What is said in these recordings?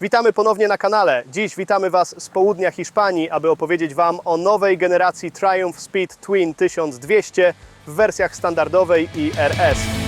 Witamy ponownie na kanale. Dziś witamy Was z południa Hiszpanii, aby opowiedzieć Wam o nowej generacji Triumph Speed Twin 1200 w wersjach standardowej i RS.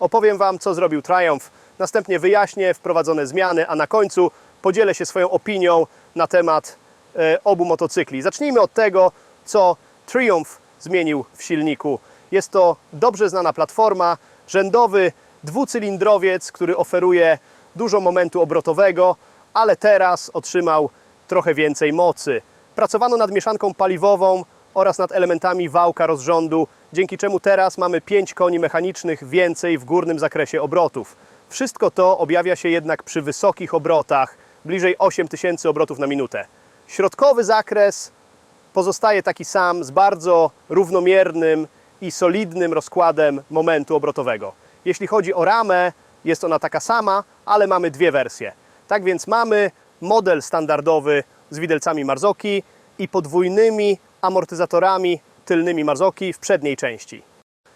Opowiem Wam, co zrobił Triumph, następnie wyjaśnię wprowadzone zmiany, a na końcu podzielę się swoją opinią na temat e, obu motocykli. Zacznijmy od tego, co Triumph zmienił w silniku. Jest to dobrze znana platforma, rzędowy dwucylindrowiec, który oferuje dużo momentu obrotowego, ale teraz otrzymał trochę więcej mocy. Pracowano nad mieszanką paliwową oraz nad elementami wałka rozrządu, dzięki czemu teraz mamy 5 koni mechanicznych więcej w górnym zakresie obrotów. Wszystko to objawia się jednak przy wysokich obrotach, bliżej 8000 obrotów na minutę. Środkowy zakres pozostaje taki sam z bardzo równomiernym i solidnym rozkładem momentu obrotowego. Jeśli chodzi o ramę, jest ona taka sama, ale mamy dwie wersje. Tak więc mamy model standardowy z widelcami Marzocchi i podwójnymi amortyzatorami tylnymi Marzocchi w przedniej części.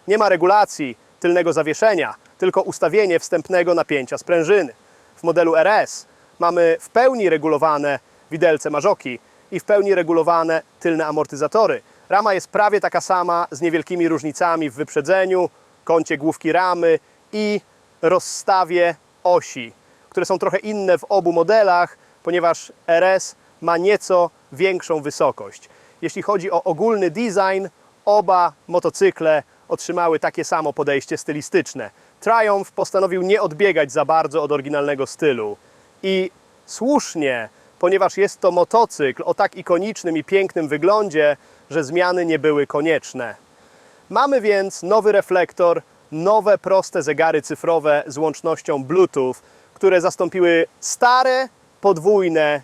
Nie ma regulacji tylnego zawieszenia, tylko ustawienie wstępnego napięcia sprężyny. W modelu RS mamy w pełni regulowane widelce Marzocchi i w pełni regulowane tylne amortyzatory. Rama jest prawie taka sama, z niewielkimi różnicami w wyprzedzeniu, kącie główki ramy i rozstawie osi, które są trochę inne w obu modelach, ponieważ RS ma nieco większą wysokość. Jeśli chodzi o ogólny design, oba motocykle otrzymały takie samo podejście stylistyczne. Triumph postanowił nie odbiegać za bardzo od oryginalnego stylu. I słusznie, ponieważ jest to motocykl o tak ikonicznym i pięknym wyglądzie, że zmiany nie były konieczne. Mamy więc nowy reflektor, nowe proste zegary cyfrowe z łącznością Bluetooth, które zastąpiły stare, podwójne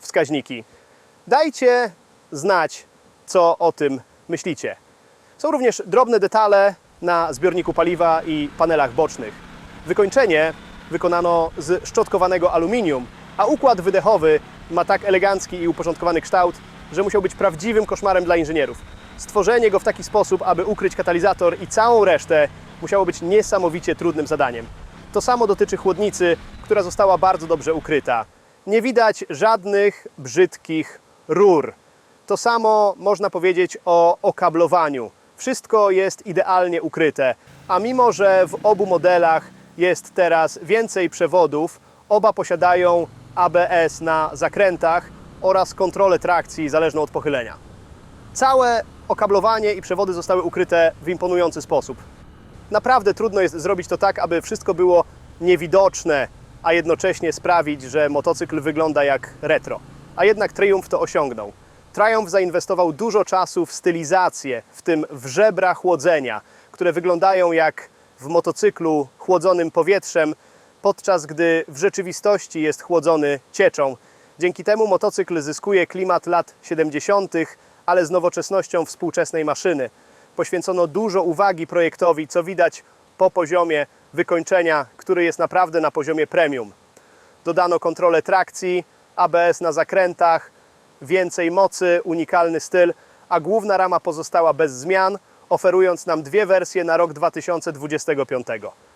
wskaźniki. Dajcie znać, co o tym myślicie. Są również drobne detale na zbiorniku paliwa i panelach bocznych. Wykończenie wykonano z szczotkowanego aluminium, a układ wydechowy ma tak elegancki i uporządkowany kształt, że musiał być prawdziwym koszmarem dla inżynierów. Stworzenie go w taki sposób, aby ukryć katalizator i całą resztę, musiało być niesamowicie trudnym zadaniem. To samo dotyczy chłodnicy, która została bardzo dobrze ukryta. Nie widać żadnych brzydkich rur. To samo można powiedzieć o okablowaniu. Wszystko jest idealnie ukryte, a mimo że w obu modelach jest teraz więcej przewodów, oba posiadają ABS na zakrętach oraz kontrolę trakcji zależną od pochylenia. Całe okablowanie i przewody zostały ukryte w imponujący sposób. Naprawdę trudno jest zrobić to tak, aby wszystko było niewidoczne, a jednocześnie sprawić, że motocykl wygląda jak retro. A jednak Triumph to osiągnął. Triumph zainwestował dużo czasu w stylizację, w tym w żebra chłodzenia, które wyglądają jak w motocyklu chłodzonym powietrzem, podczas gdy w rzeczywistości jest chłodzony cieczą. Dzięki temu motocykl zyskuje klimat lat 70., ale z nowoczesnością współczesnej maszyny. Poświęcono dużo uwagi projektowi, co widać po poziomie wykończenia, który jest naprawdę na poziomie premium. Dodano kontrolę trakcji, ABS na zakrętach, więcej mocy, unikalny styl, a główna rama pozostała bez zmian, oferując nam dwie wersje na rok 2025.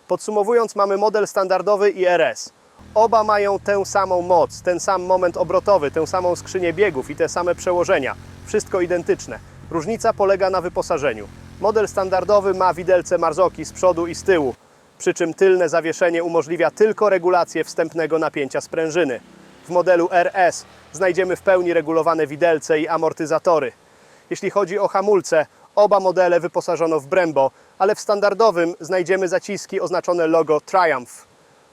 Podsumowując, mamy model standardowy i RS. Oba mają tę samą moc, ten sam moment obrotowy, tę samą skrzynię biegów i te same przełożenia. Wszystko identyczne. Różnica polega na wyposażeniu. Model standardowy ma widelce Marzocchi z przodu i z tyłu, przy czym tylne zawieszenie umożliwia tylko regulację wstępnego napięcia sprężyny. W modelu RS znajdziemy w pełni regulowane widelce i amortyzatory. Jeśli chodzi o hamulce, oba modele wyposażono w Brembo, ale w standardowym znajdziemy zaciski oznaczone logo Triumph.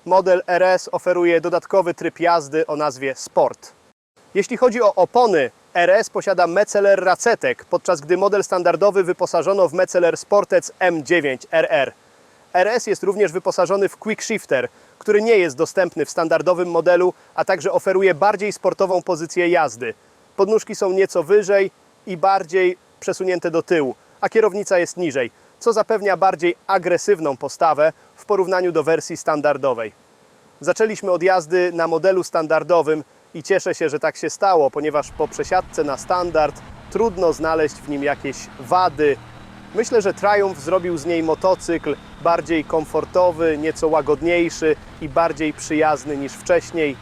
Model RS oferuje dodatkowy tryb jazdy o nazwie Sport. Jeśli chodzi o opony, RS posiada Metzeler Racetek, podczas gdy model standardowy wyposażono w Metzeler Sportec M9 RR. RS jest również wyposażony w Quick Shifter, który nie jest dostępny w standardowym modelu, a także oferuje bardziej sportową pozycję jazdy. Podnóżki są nieco wyżej i bardziej przesunięte do tyłu, a kierownica jest niżej, co zapewnia bardziej agresywną postawę w porównaniu do wersji standardowej. Zaczęliśmy od jazdy na modelu standardowym i cieszę się, że tak się stało, ponieważ po przesiadce na standard trudno znaleźć w nim jakieś wady. Myślę, że Triumph zrobił z niej motocykl bardziej komfortowy, nieco łagodniejszy i bardziej przyjazny niż wcześniej.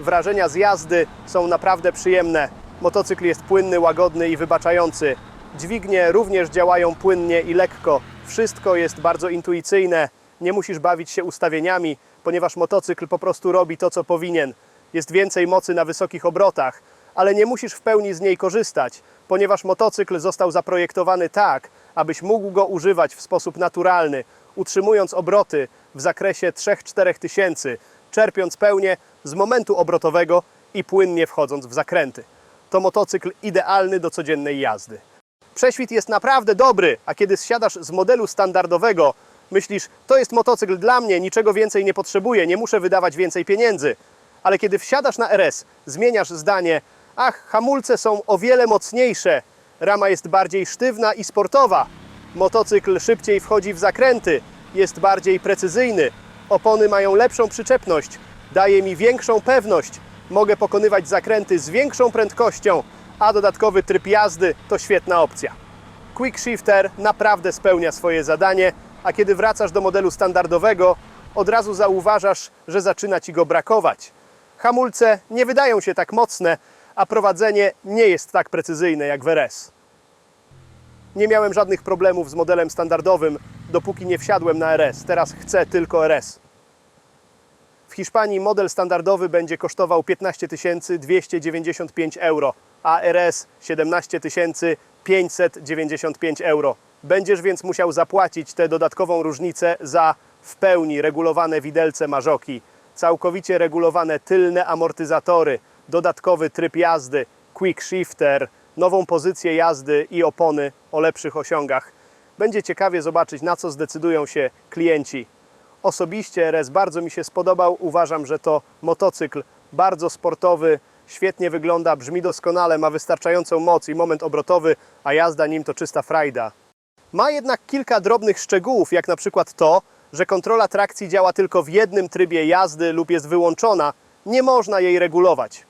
Wrażenia z jazdy są naprawdę przyjemne. Motocykl jest płynny, łagodny i wybaczający. Dźwignie również działają płynnie i lekko. Wszystko jest bardzo intuicyjne. Nie musisz bawić się ustawieniami, ponieważ motocykl po prostu robi to, co powinien. Jest więcej mocy na wysokich obrotach, ale nie musisz w pełni z niej korzystać, ponieważ motocykl został zaprojektowany tak, abyś mógł go używać w sposób naturalny, utrzymując obroty w zakresie 3-4 tysięcy, czerpiąc pełnię z momentu obrotowego i płynnie wchodząc w zakręty. To motocykl idealny do codziennej jazdy. Prześwit jest naprawdę dobry, a kiedy zsiadasz z modelu standardowego, myślisz, to jest motocykl dla mnie, niczego więcej nie potrzebuję, nie muszę wydawać więcej pieniędzy. Ale kiedy wsiadasz na RS, zmieniasz zdanie, ach, hamulce są o wiele mocniejsze, rama jest bardziej sztywna i sportowa, motocykl szybciej wchodzi w zakręty, jest bardziej precyzyjny, opony mają lepszą przyczepność, daje mi większą pewność, mogę pokonywać zakręty z większą prędkością, a dodatkowy tryb jazdy to świetna opcja. Quick Shifter naprawdę spełnia swoje zadanie, a kiedy wracasz do modelu standardowego, od razu zauważasz, że zaczyna ci go brakować. Hamulce nie wydają się tak mocne, a prowadzenie nie jest tak precyzyjne jak w RS. Nie miałem żadnych problemów z modelem standardowym, dopóki nie wsiadłem na RS. Teraz chcę tylko RS. W Hiszpanii model standardowy będzie kosztował 15 295 euro, a RS 17 595 euro. Będziesz więc musiał zapłacić tę dodatkową różnicę za w pełni regulowane widelce Marzoki, całkowicie regulowane tylne amortyzatory, dodatkowy tryb jazdy, quick shifter, nową pozycję jazdy i opony o lepszych osiągach. Będzie ciekawie zobaczyć, na co zdecydują się klienci. Osobiście RS bardzo mi się spodobał. Uważam, że to motocykl bardzo sportowy, świetnie wygląda, brzmi doskonale, ma wystarczającą moc i moment obrotowy, a jazda nim to czysta frajda. Ma jednak kilka drobnych szczegółów, jak na przykład to, że kontrola trakcji działa tylko w jednym trybie jazdy lub jest wyłączona. Nie można jej regulować.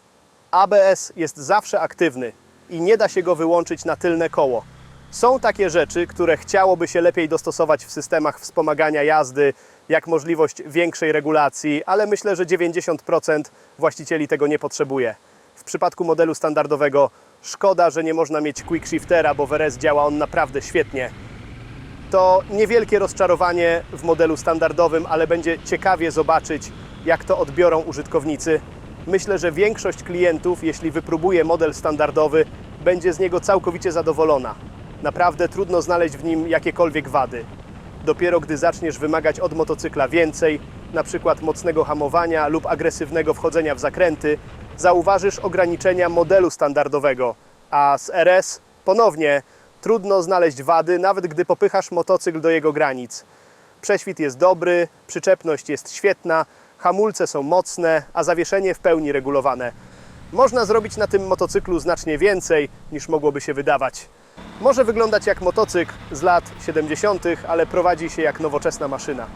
ABS jest zawsze aktywny i nie da się go wyłączyć na tylne koło. Są takie rzeczy, które chciałoby się lepiej dostosować w systemach wspomagania jazdy, jak możliwość większej regulacji, ale myślę, że 90% właścicieli tego nie potrzebuje. W przypadku modelu standardowego szkoda, że nie można mieć quick shiftera, bo w RS działa on naprawdę świetnie. To niewielkie rozczarowanie w modelu standardowym, ale będzie ciekawie zobaczyć, jak to odbiorą użytkownicy. Myślę, że większość klientów, jeśli wypróbuje model standardowy, będzie z niego całkowicie zadowolona. Naprawdę trudno znaleźć w nim jakiekolwiek wady. Dopiero gdy zaczniesz wymagać od motocykla więcej, przykład mocnego hamowania lub agresywnego wchodzenia w zakręty, zauważysz ograniczenia modelu standardowego, a z RS ponownie trudno znaleźć wady, nawet gdy popychasz motocykl do jego granic. Prześwit jest dobry, przyczepność jest świetna, hamulce są mocne, a zawieszenie w pełni regulowane. Można zrobić na tym motocyklu znacznie więcej niż mogłoby się wydawać. Może wyglądać jak motocykl z lat 70., ale prowadzi się jak nowoczesna maszyna.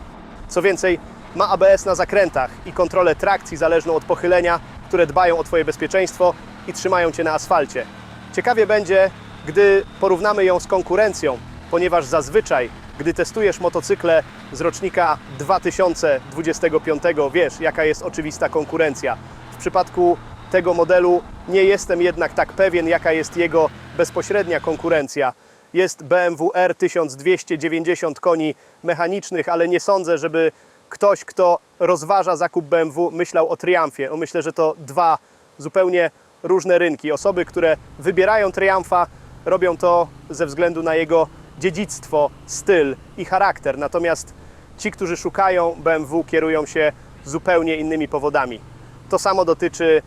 Co więcej, ma ABS na zakrętach i kontrolę trakcji zależną od pochylenia, które dbają o Twoje bezpieczeństwo i trzymają Cię na asfalcie. Ciekawie będzie, gdy porównamy ją z konkurencją, ponieważ zazwyczaj, gdy testujesz motocykle z rocznika 2025, wiesz, jaka jest oczywista konkurencja. W przypadku tego modelu nie jestem jednak tak pewien, jaka jest jego bezpośrednia konkurencja. Jest BMW R 1290 koni mechanicznych, ale nie sądzę, żeby ktoś, kto rozważa zakup BMW, myślał o Triumfie. O, Myślę, że to dwa zupełnie różne rynki. Osoby, które wybierają Triumfa, robią to ze względu na jego dziedzictwo, styl i charakter. Natomiast ci, którzy szukają BMW, kierują się zupełnie innymi powodami. To samo dotyczy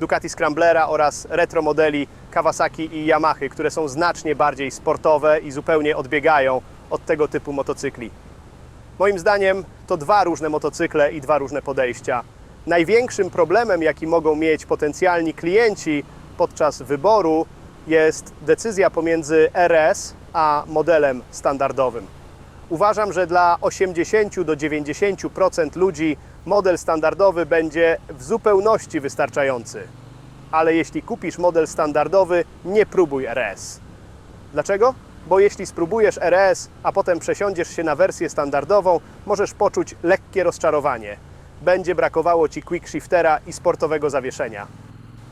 Ducati Scramblera oraz retro modeli Kawasaki i Yamahy, które są znacznie bardziej sportowe i zupełnie odbiegają od tego typu motocykli. Moim zdaniem to dwa różne motocykle i dwa różne podejścia. Największym problemem, jaki mogą mieć potencjalni klienci podczas wyboru, jest decyzja pomiędzy RS a modelem standardowym. Uważam, że dla 80 do 90% ludzi model standardowy będzie w zupełności wystarczający. Ale jeśli kupisz model standardowy, nie próbuj RS. Dlaczego? Bo jeśli spróbujesz RS, a potem przesiądziesz się na wersję standardową, możesz poczuć lekkie rozczarowanie. Będzie brakowało Ci quickshiftera i sportowego zawieszenia.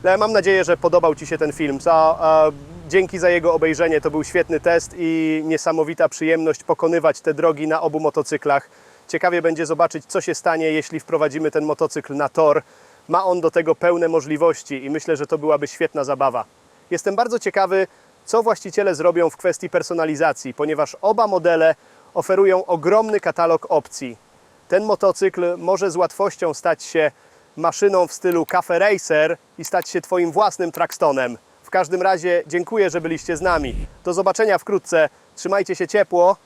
Ale mam nadzieję, że podobał Ci się ten film. Za, e, dzięki za jego obejrzenie. To był świetny test i niesamowita przyjemność pokonywać te drogi na obu motocyklach. Ciekawie będzie zobaczyć, co się stanie, jeśli wprowadzimy ten motocykl na tor. Ma on do tego pełne możliwości i myślę, że to byłaby świetna zabawa. Jestem bardzo ciekawy, co właściciele zrobią w kwestii personalizacji, ponieważ oba modele oferują ogromny katalog opcji. Ten motocykl może z łatwością stać się maszyną w stylu Cafe Racer i stać się Twoim własnym Traxtonem. W każdym razie dziękuję, że byliście z nami. Do zobaczenia wkrótce. Trzymajcie się ciepło